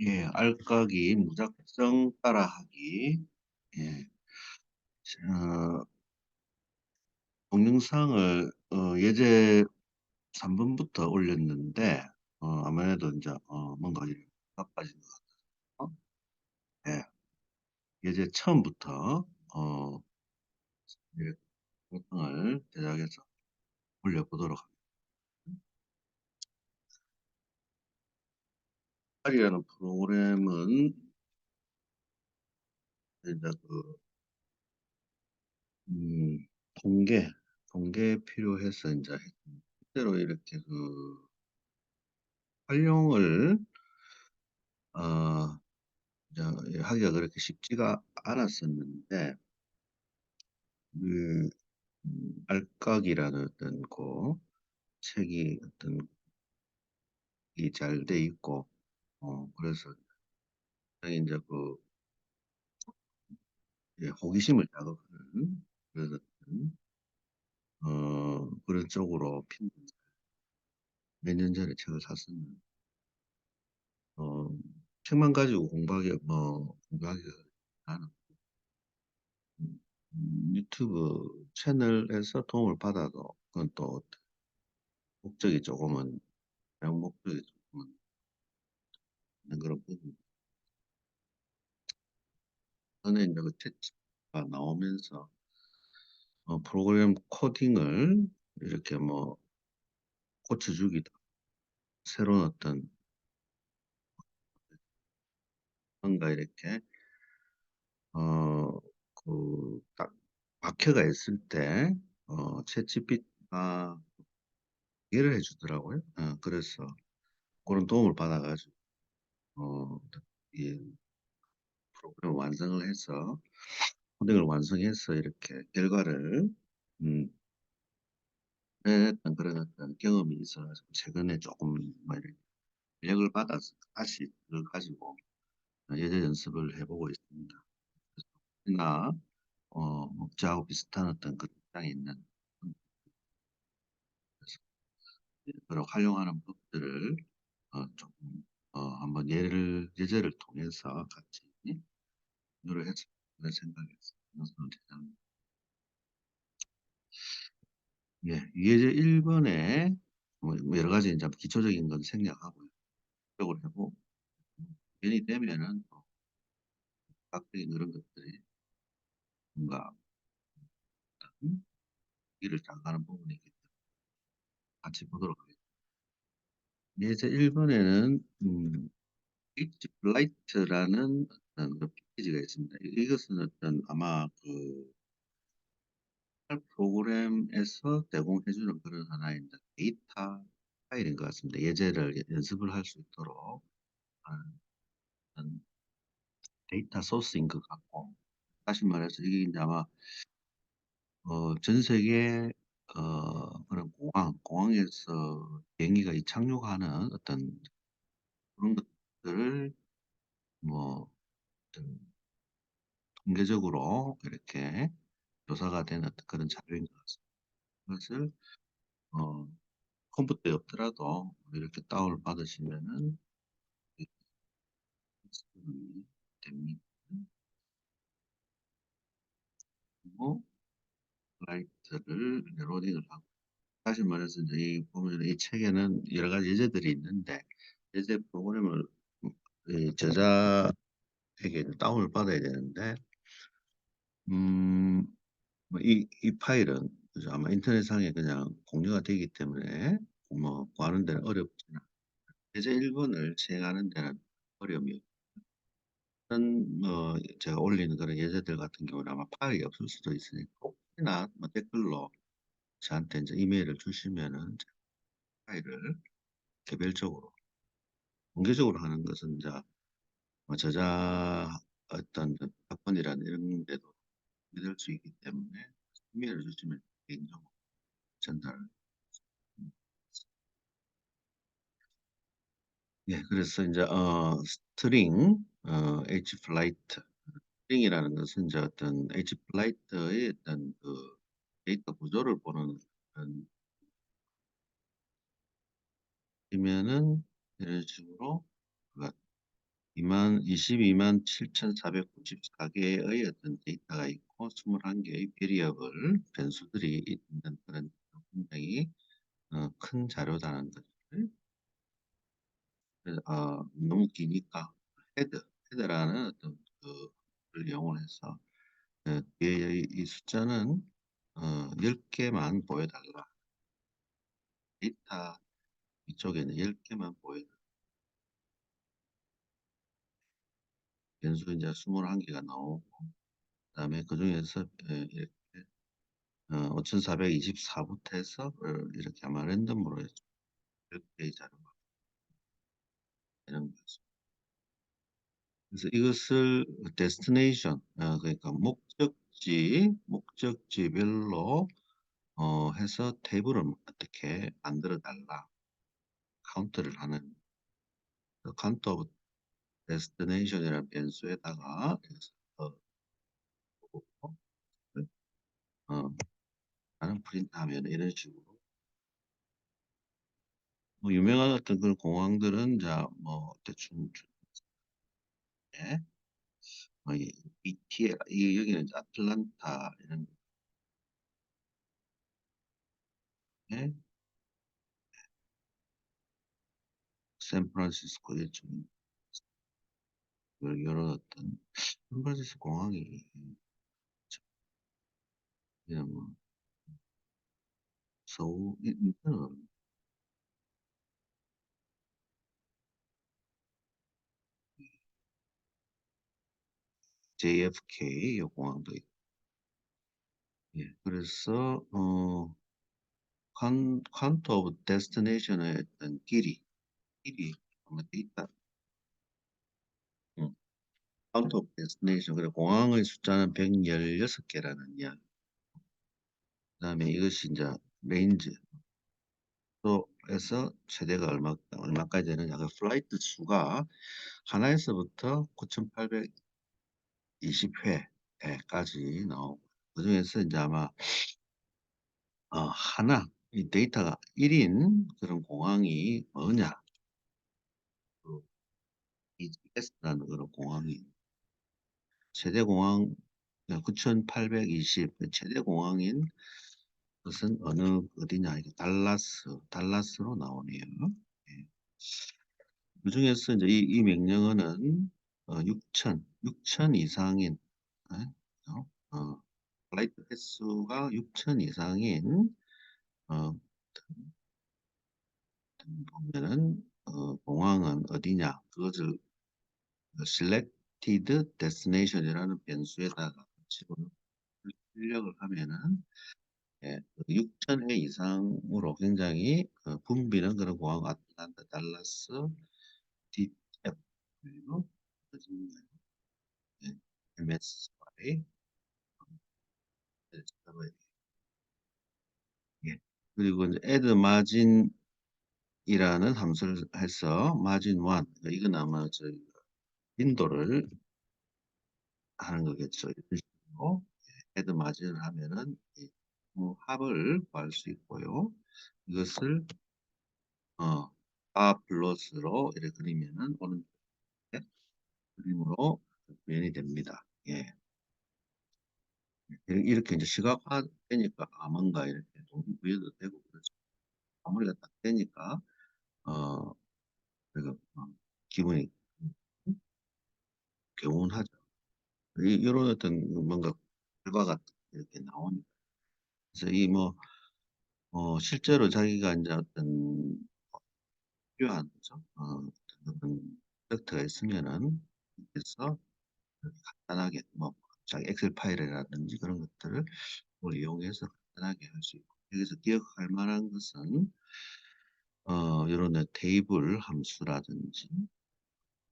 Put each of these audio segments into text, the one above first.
예, 알까기, 무작정 따라하기. 예, 어, 동영상을 어, 예제 3번부터 올렸는데 어, 아무래도 이제 어, 뭔가 바빠진 것 같아서 예, 예제 처음부터 어, 예, 영상을 제작해서 올려보도록 합니다. 이라는 프로그램은 이제 그 음, 통계, 통계 필요해서 이제 실제로 이렇게 그 활용을 어, 이제 하기가 그렇게 쉽지가 않았었는데 그 음, 알까기라는 어떤 그 책이 어떤 이 잘 돼 있고 어 그래서 이제 그 예, 호기심을 자극하는 어떤 어 그런 쪽으로 몇년 전에 책을 샀었는데 어 책만 가지고 공부하기 뭐 공부하기가 나는 음, 음, 유튜브 채널에서 도움을 받아도 그건 또 목적이 조금은 영 목적이 있는 그런 부분. 전에 이제 그 챗가 나오면서 어, 프로그램 코딩을 이렇게 뭐 고쳐주기도 새로운 어떤 뭔가 이렇게 어 그 딱 박혀가 있을 때 어, 챗GPT가 이해를 해주더라고요. 어, 그래서 그런 도움을 받아가지고 어, 이 프로그램 완성을 해서 코딩을 완성해서 이렇게 결과를 음, 했던 그런 어떤 경험이 있어서 최근에 조금 뭐 이렇게 인력을 받아서 다시 그걸 가지고 예제 연습을 해보고 있습니다. 나 어, 목자하고 비슷한 어떤 그 입장에 있는 그런 활용하는 법들을 어, 어, 한번 예를 예제를 통해서 같이 해서 그런 생각에서 연습을 대장 예, 예제 1번에 뭐 여러 가지 이제 기초적인 건 생략하고요. 적으로 해보고 연이 되면은 또 각적인 그런 것들이 뭔가 길을 잘가는 부분이 있기 때문에 같이 보도록 하겠습니다. 예제 1번에는 음, H 플라이트라는 어떤 그 패키지가 있습니다. 이- 이것은 어떤 아마 그 프로그램에서 제공해주는 그런 하나의 이제 데이터 파일인 것 같습니다. 예제를 예- 연습을 할 수 있도록 하는 어떤 데이터 소스인 것 같고 다시 말해서 이게 이제 아마 어, 전 세계 어, 그런 공항, 공항에서 비행기가 이착륙하는 어떤 그런 것 들을 뭐 통계적으로 이렇게 조사가 되는 어떤 그런 자료인 것 같습니다. 그것을 어, 컴퓨터에 없더라도 이렇게 다운을 받으시면은 됩니다. 그리고 이제 로딩을 하고 다시 말해서 이제 이 보면 이 책에는 여러 가지 예제들이 있는데 예제 프로그램을 이 저자에게 다운을 받아야 되는데 음, 뭐 이, 이 파일은? 아마 인터넷상에 그냥 공유가 되기 때문에 뭐 구하는 데는 않아요. 예제 1번을 시행하는 데는 어려움이 없는 뭐 제가 올리는 그런 예제들 같은 경우는 아마 파일이 없을 수도 있으니까 혹시나 뭐 댓글로 저한테 이제 이메일을 주시면은 파일을 개별적으로 공개적으로 하는 것은 이제 뭐 저자 어떤 그 학번이라는 이런 데도 믿을 수 있기 때문에 이메일을 주시면 개인적으로 전달. 예, 그래서 이제 어 스트링 어 H 플라이트 스트링이라는 것은 이제 어떤 H 플라이트의 어떤 그 데이터 구조를 보는 그런 이면은 식으로 2만 22만 7,494개의 어떤 데이터가 있고 21개의 베리어블 변수들이 있는 그런 굉장히 어, 큰 자료다는 것을 어, 너무 기니까 헤드 헤드라는 어떤 그를 이용해서 어, 뒤에 이 숫자는 어, 10개만 보여달라. 데이터 이쪽에는 10개만 보여달라 변수 이제 21개가 나오고 그 다음에 그 중에서 어, 이렇게 어, 5424부터 해서 어, 이렇게 아마 랜덤으로 해서 10개의 자료가 되는 거죠. 그래서 이것을 데스티네이션 어, 그러니까 목적지 목적지별로 어, 해서 테이블을 어떻게 만들어 달라 카운트를 하는 카운트 오브 데스티네이션이라는 변수에다가 어, 어, 나는 프린트하면 이런 식으로 뭐 유명한 어떤 그런 공항들은 자뭐 대충 예? 뭐이 BTL 이 여기는 아틀란타 이런 예? 샌프란시스코 이쪽 이런 어떤 샌프란시스코 공항이 그냥 뭐 서울 이- 이거는 JFK 요 공항도 있고. 예, 그래서 어 칸, 칸트 오브 데스티네이션의 어떤 길이 길이 아마 돼 있다. 응. 칸트 오브 데스티네이션 그리고 공항의 숫자는 116개라는 이야기. 그 다음에 이것이 이제 레인지 또에서 최대가 얼마 얼마까지 되느냐 그 플라이트 수가 하나에서부터 9,820회까지 나오고 그 중에서 이제 아마 어, 하나 이 데이터가 1인 그런 공항이 뭐냐 그 EGS라는 그런 공항이 최대 공항 9,820 최대 공항인 것은 어느 어디냐 이게 달라스 달라스로 나오네요. 예. 그 중에서 이제 이, 이 명령어는 어, 6천 6천 이상인 예? 어, 어, 플라이트 횟수가 6천 이상인 어, 보면은 어, 공항은 어디냐 그것을 selected destination이라는 변수에다가 집어넣고 출력을 하면은 예, 6천 회 이상으로 굉장히 어, 붐비는 그런 공항 아틀란타, 달라스, DTF 그리고? 예, MSY 예. 그리고 이제 add margin이라는 함수를 해서 margin 1 그러니까 이건 아마 저희 빈도를 하는 거겠죠. 이런 식으로 add margin을 하면은 이뭐 합을 구할 수 있고요. 이것을 어, 바 플러스로 이렇게 그리면은 오른쪽에 그림으로 표현이 됩니다. 예. 이렇게 이제 시각화 되니까 아 뭔가 이렇게 동기부여도 되고 그렇죠. 마무리가 딱 되니까 어 그리고 어, 기분이 개운하죠. 이, 이런 어떤 뭔가 결과가 이렇게 나오니까 그래서 이 뭐 어, 실제로 자기가 이제 어떤 필요한. 어, 어떤 프로젝트가 있으면은 그래서 간단하게 뭐 자기 엑셀 파일이라든지 그런 것들을 뭘 이용해서 간단하게 할 수 있고 여기서 기억할 만한 것은 어, 이런 테이블 함수라든지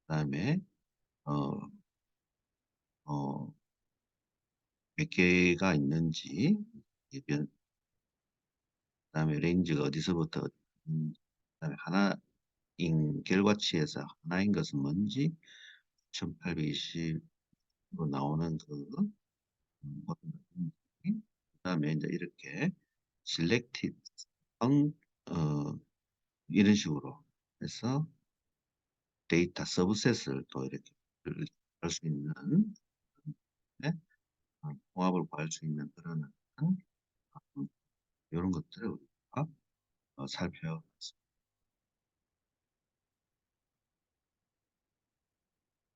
그다음에 어, 어, 몇 개가 있는지 몇, 그다음에 레인지가 어디서부터 음, 그다음에 하나인 결과치에서 하나인 것은 뭔지 1820으로 나오는 그 음, 그다음에 이제 이렇게 selected 어, 이런 식으로 해서 데이터 서브셋을 또 이렇게 할 수 있는 네? 어, 통합을 구할 수 있는 그런 이런 것들을 우리가 어, 살펴